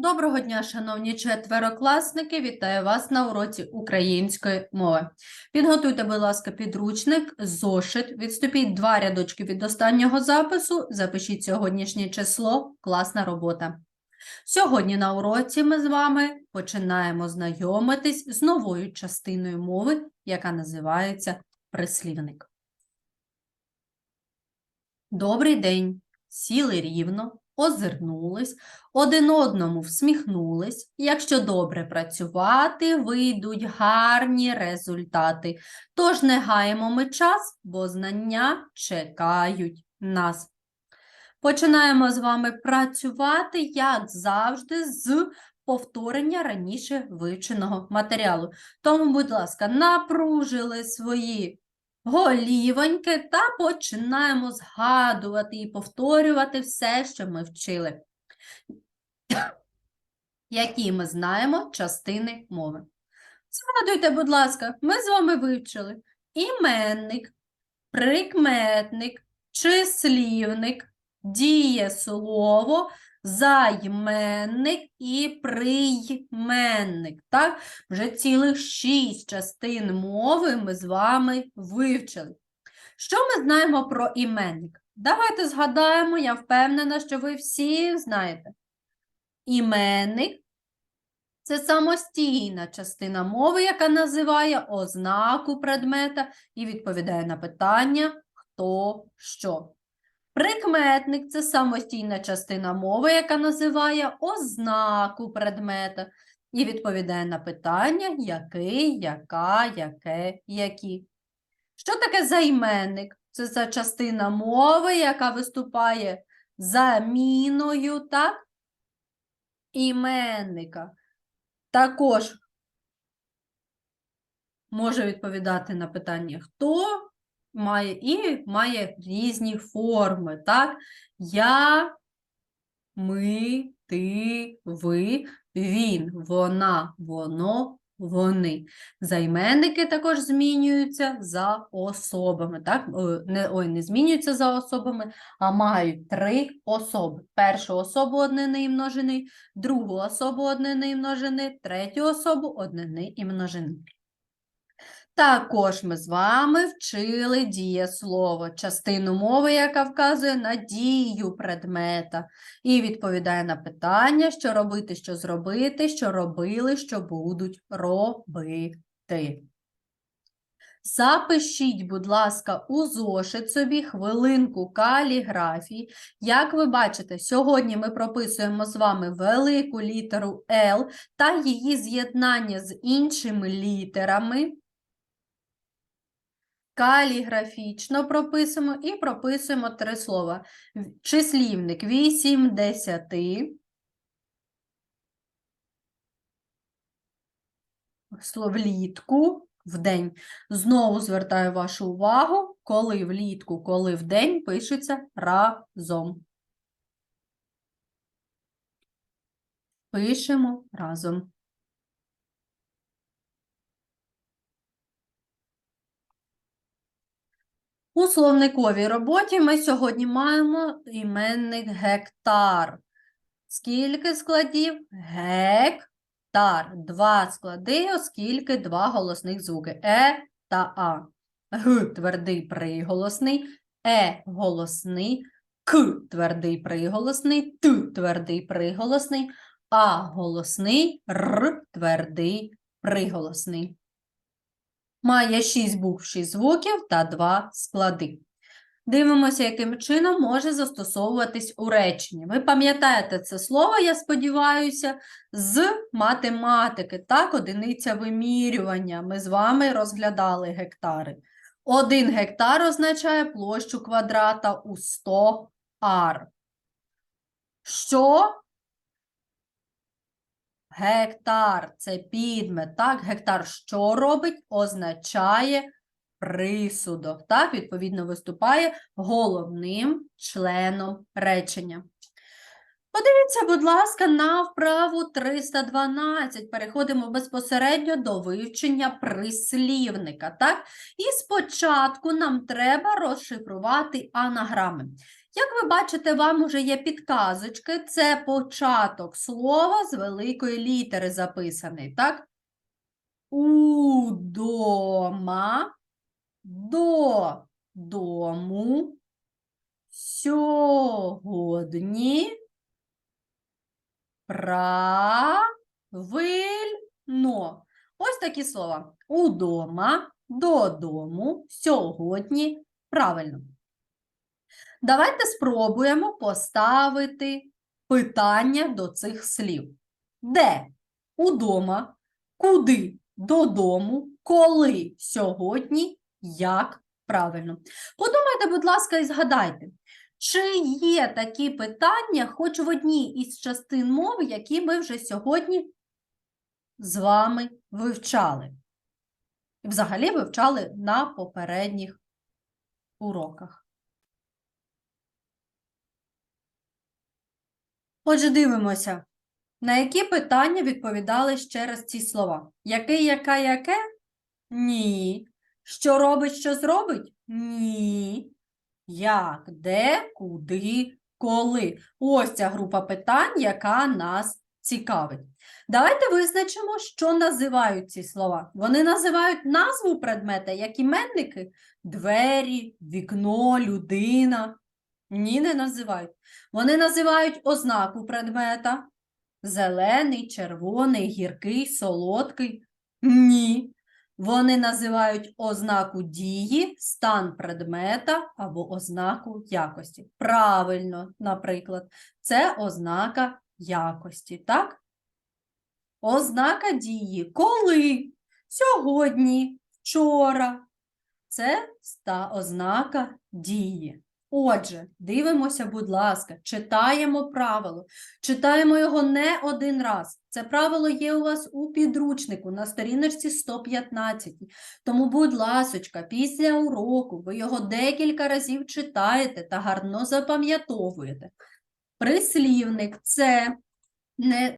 Доброго дня, шановні четверокласники! Вітаю вас на уроці української мови. Підготуйте, будь ласка, підручник, зошит, відступіть два рядочки від останнього запису, запишіть сьогоднішнє число, класна робота. Сьогодні на уроці ми з вами починаємо знайомитись з новою частиною мови, яка називається прислівник. Добрий день! Сіли рівно, озирнулись, один одному всміхнулись. Якщо добре працювати, вийдуть гарні результати. Тож не гаємо ми час, бо знання чекають нас. Починаємо з вами працювати, як завжди, з повторення раніше вивченого матеріалу. Тому, будь ласка, напружили свої голівоньки та починаємо згадувати і повторювати все, що ми вчили. Які ми знаємо частини мови. Згадуйте, будь ласка, ми з вами вивчили іменник, прикметник, числівник, дієслово, займенник і прийменник. Так? Вже цілих шість частин мови ми з вами вивчили. Що ми знаємо про іменник? Давайте згадаємо, я впевнена, що ви всі знаєте. Іменник це самостійна частина мови, яка називає ознаку предмета і відповідає на питання хто що. Прикметник це самостійна частина мови, яка називає ознаку предмета і відповідає на питання який, яка, яке, які. Що таке займенник? Це за частина мови, яка виступає заміною, так? Іменника. Також може відповідати на питання хто має і має різні форми, так? Я, ми, ти, ви, він, вона, воно, вони. Займенники також змінюються за особами, так? Не, ой, не змінюються за особами, а мають три особи. Першу особу однини і множини, другу особу однини і множини, третю особу однини і множини. Також ми з вами вчили дієслово, частину мови, яка вказує на дію предмета, і відповідає на питання, що робити, що зробити, що робили, що будуть робити. Запишіть, будь ласка, у зошит собі хвилинку каліграфії. Як ви бачите, сьогодні ми прописуємо з вами велику літеру L та її з'єднання з іншими літерами каліграфічно прописуємо і прописуємо три слова. Числівник 8 10. Слово влітку в день. Знову звертаю вашу увагу, коли влітку, коли в день пишеться разом. Пишемо разом. У словниковій роботі ми сьогодні маємо іменник гектар. Скільки складів? Гектар. Два склади, оскільки два голосних звуки Е та А. Г твердий приголосний, Е голосний, К твердий приголосний, Т твердий приголосний, А голосний, Р твердий приголосний. Має 6 букв, 6 звуків та 2 склади. Дивимося, яким чином може застосовуватись у реченні. Ви пам'ятаєте це слово, я сподіваюся, з математики, так, одиниця вимірювання. Ми з вами розглядали гектари. Один гектар означає площу квадрата у 100 ар. Що Гектар це підмет, так? Гектар що робить? Означає присудок, так? Відповідно, виступає головним членом речення. Подивіться, будь ласка, на вправу 312. Переходимо безпосередньо до вивчення прислівника, так? І спочатку нам треба розшифрувати анаграми. Як ви бачите, вам уже є підказочки. Це початок слова з великої літери записаний, так? Удома, додому, сьогодні, правильно. Ось такі слова. Удома, додому, сьогодні, правильно. Давайте спробуємо поставити питання до цих слів. Де? Удома, куди? Додому, коли? Сьогодні, як? Правильно. Подумайте, будь ласка, і згадайте, чи є такі питання хоч в одній із частин мови, які ми вже сьогодні з вами вивчали? І взагалі вивчали на попередніх уроках. Отже, дивимося, на які питання відповідали ще раз ці слова. Який, яка, яке? Ні. Що робить, що зробить? Ні. Як, де, куди, коли? Ось ця група питань, яка нас цікавить. Давайте визначимо, що називають ці слова. Вони називають назву предмета, як іменники двері, вікно, людина. Ні, не називають. Вони називають ознаку предмета зелений, червоний, гіркий, солодкий. Ні. Вони називають ознаку дії, стан предмета або ознаку якості. Правильно, наприклад, це ознака якості, так? Ознака дії. Коли? Сьогодні, вчора. Це ста ознака дії. Отже, дивимося, будь ласка, читаємо правило. Читаємо його не один раз. Це правило є у вас у підручнику на сторіночці 115. Тому, будь ласочка, після уроку ви його декілька разів читаєте та гарно запам'ятовуєте. Прислівник це не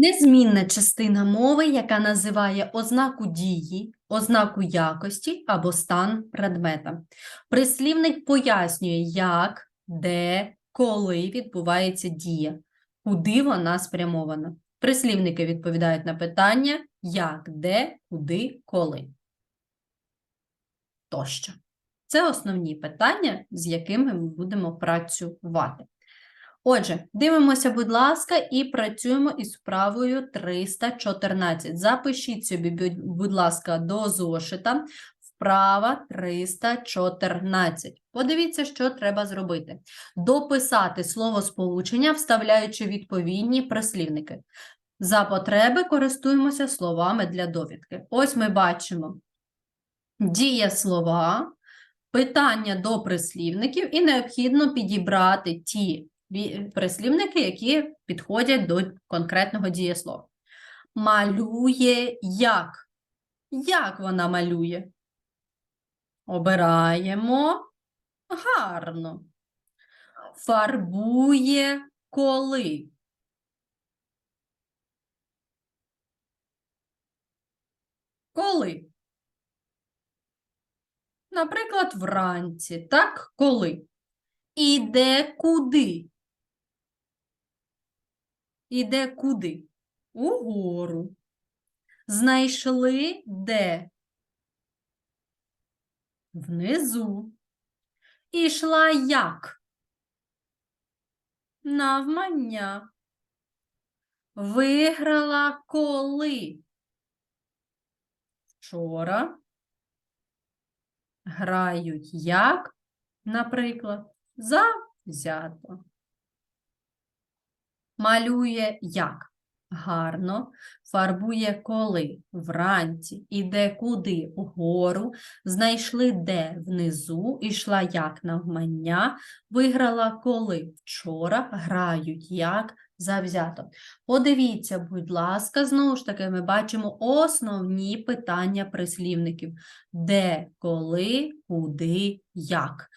Незмінна частина мови, яка називає ознаку дії, ознаку якості або стан предмета. Прислівник пояснює, як, де, коли відбувається дія, куди вона спрямована. Прислівники відповідають на питання як, де, куди, коли. Тощо. Це основні питання, з якими ми будемо працювати. Отже, дивимося, будь ласка, і працюємо із вправою 314. Запишіть собі, будь- ласка, до зошита. Вправа 314. Подивіться, що треба зробити. Дописати словосполучення, вставляючи відповідні прислівники. За потреби користуємося словами для довідки. Ось ми бачимо дієслова, питання до прислівників, і необхідно підібрати ті прислівники, які підходять до конкретного дієслова. Малює як? Як вона малює? Обираємо гарно. Фарбує коли? Коли? Наприклад, вранці, так? Коли? Іде куди? Іде куди? Угору. Знайшли де? Внизу. Ішла як? Навмання. Виграла коли? Вчора. Грають як, наприклад, завзято. Малює як? Гарно. Фарбує коли? Вранці. Іде куди? Угору. Знайшли де? Внизу. Ішла як навмання. Виграла коли? Вчора. Грають як? Завзято. Подивіться, будь ласка, знову ж таки, ми бачимо основні питання прислівників. Де, коли, куди, як.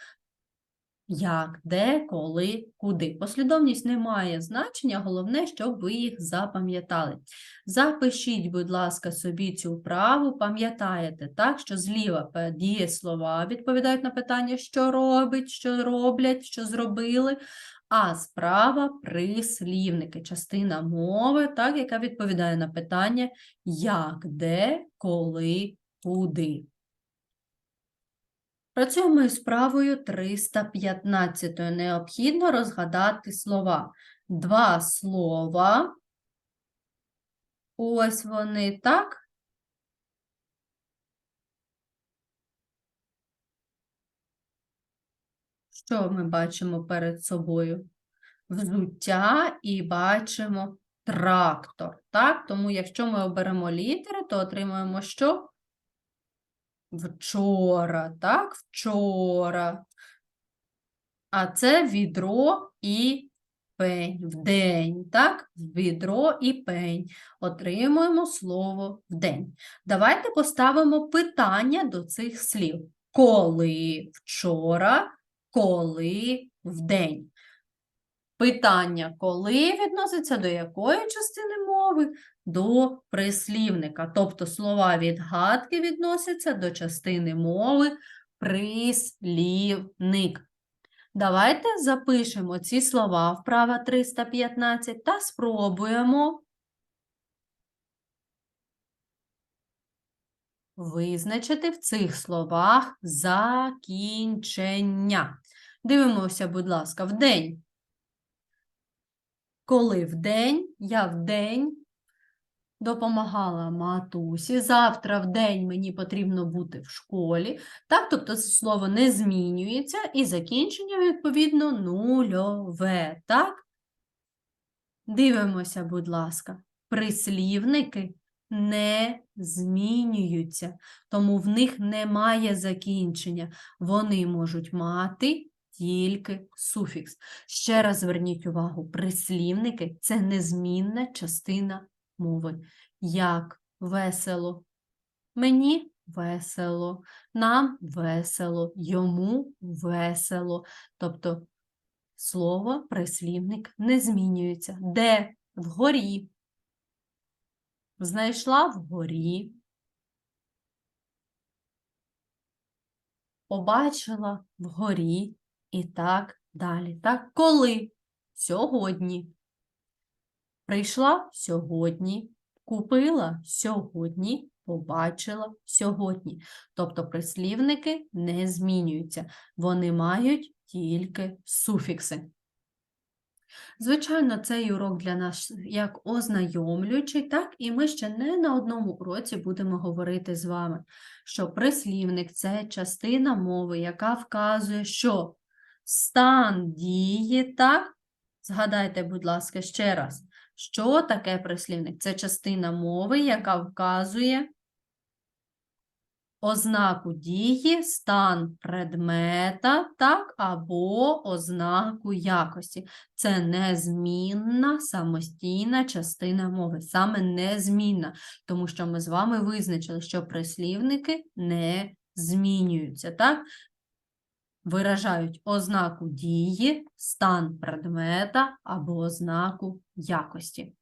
Як, де, коли, куди. Послідовність не має значення, головне, щоб ви їх запам'ятали. Запишіть, будь ласка, собі цю вправу, пам'ятаєте, так, що зліва дієслова відповідають на питання, що робить, що роблять, що зробили, а справа прислівники, частина мови, так, яка відповідає на питання як, де, коли, куди. Працюємо із справою 315. Необхідно розгадати слова. Два слова. Ось вони, так? Що ми бачимо перед собою? Взуття і бачимо трактор. Так? Тому якщо ми оберемо літери, то отримаємо що? Вчора, так? Вчора. А це відро і пень. Вдень, так? Відро і пень. Отримуємо слово вдень. Давайте поставимо питання до цих слів. Коли вчора, коли вдень. Питання коли відноситься до якої частини мови? До прислівника. Тобто слова відгадки відносяться до частини мови прислівник. Давайте запишемо ці слова вправа 315 та спробуємо визначити в цих словах закінчення. Дивимося, будь ласка, вдень. Коли вдень, я вдень допомагала матусі, завтра вдень мені потрібно бути в школі. Так, тобто це слово не змінюється і закінчення, відповідно, нульове. Так? Дивимося, будь ласка, прислівники не змінюються, тому в них немає закінчення. Вони можуть мати тільки суфікс. Ще раз зверніть увагу, прислівники це незмінна частина мови. Як весело. Мені весело, нам весело, йому весело. Тобто слово, прислівник не змінюється. Де? Вгорі. Знайшла вгорі. Побачила вгорі і так далі. Так, коли? Сьогодні. Прийшла сьогодні, купила сьогодні, побачила сьогодні. Тобто прислівники не змінюються, вони мають тільки суфікси. Звичайно, цей урок для нас як ознайомлюючий, так і ми ще не на одному уроці будемо говорити з вами, що прислівник це частина мови, яка вказує, що стан дії, так? Згадайте, будь ласка, ще раз, що таке прислівник? Це частина мови, яка вказує ознаку дії, стан предмета, так, або ознаку якості. Це незмінна самостійна частина мови, саме незмінна, тому що ми з вами визначили, що прислівники не змінюються, так? Виражають ознаку дії, стан предмета або ознаку якості.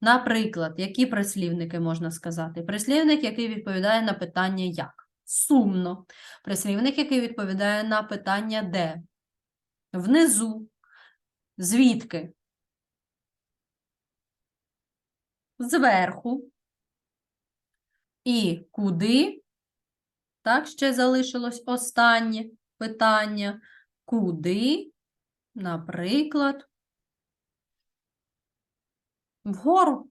Наприклад, які прислівники можна сказати? Прислівник, який відповідає на питання як? Сумно. Прислівник, який відповідає на питання де? Внизу. Звідки? Зверху. І куди? Так, ще залишилось останнє питання. Куди, наприклад, вгору.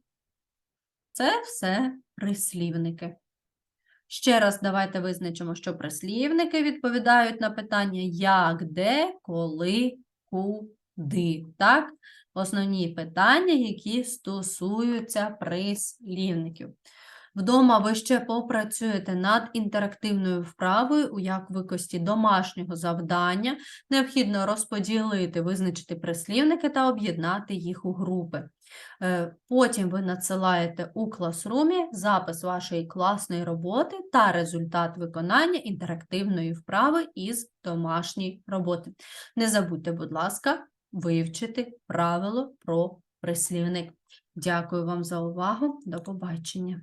Це все прислівники. Ще раз давайте визначимо, що прислівники відповідають на питання як, де, коли, куди. Так? Основні питання, які стосуються прислівників. Вдома ви ще попрацюєте над інтерактивною вправою у якості домашнього завдання. Необхідно розподілити, визначити прислівники та об'єднати їх у групи. Е, Потім ви надсилаєте у класрумі запис вашої класної роботи та результат виконання інтерактивної вправи із домашньої роботи. Не забудьте, будь ласка, вивчити правило про прислівник. Дякую вам за увагу. До побачення.